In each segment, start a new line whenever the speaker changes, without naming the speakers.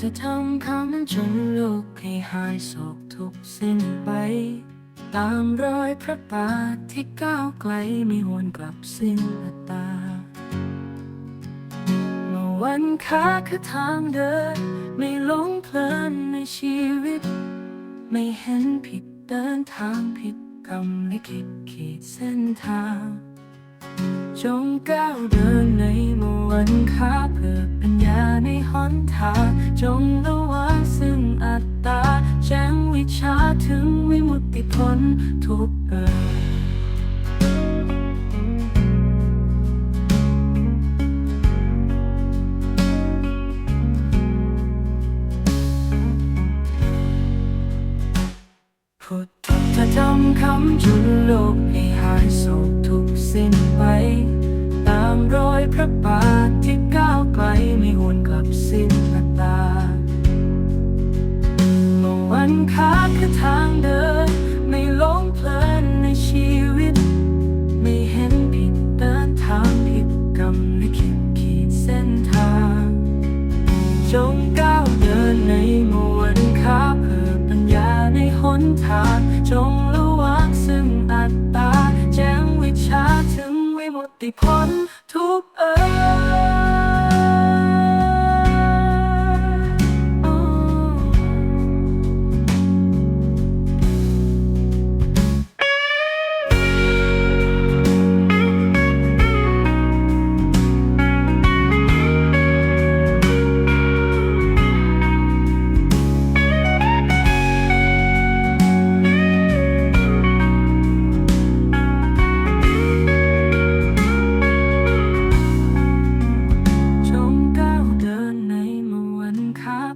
จะทำคำจนโลกให้หายโศกทุกสิ้นไป ตามรอยพระบาทที่ก้าวไกลไม่หวนกลับสิ้นอัตาเมื่อวันค้าคือทางเดิน ไม่หลงเพลินในชีวิต ไม่เห็นผิดเดินทางผิดกรรมลิขิตขีดเส้นทางจงก้าวเดินในเมื่อวันค้าเพื่อปัญญาในหนทาง จงระวังซึ่งอัตตาแจ้งวิชาถึงวิมุตติพ้นทุกเอ่ยพุทธธรรมคำจุ นค้าคือทางเดิน ไม่หลงเพลินในชีวิต ไม่เห็นผิดเดินทางผิดกรรมลิขิตขีดเส้นทาง จงก้าวเดินในมวลค้าเพื่อปัญญาในหนทาง จงระวังซึ่งอัตตา แจ้งวิชาถึงวิมุตติพ้นทุกเอ่จ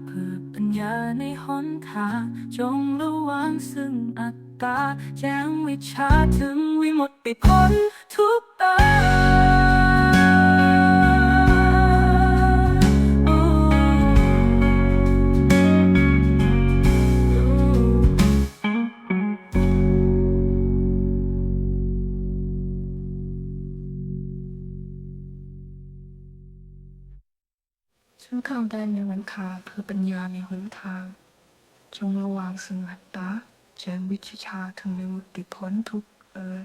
เพื่อปัญญาในหนทางจงระวังซึ่งอัตตาแจ้งวิชาถึงวิมุตติพ้นทุกเอ่
ซึ่งข้าได้ในวันคาคือปัญญาในหนทาง จงระวังสงัดตาเชิญวิชาถึงในมุติพ้นทุกเออ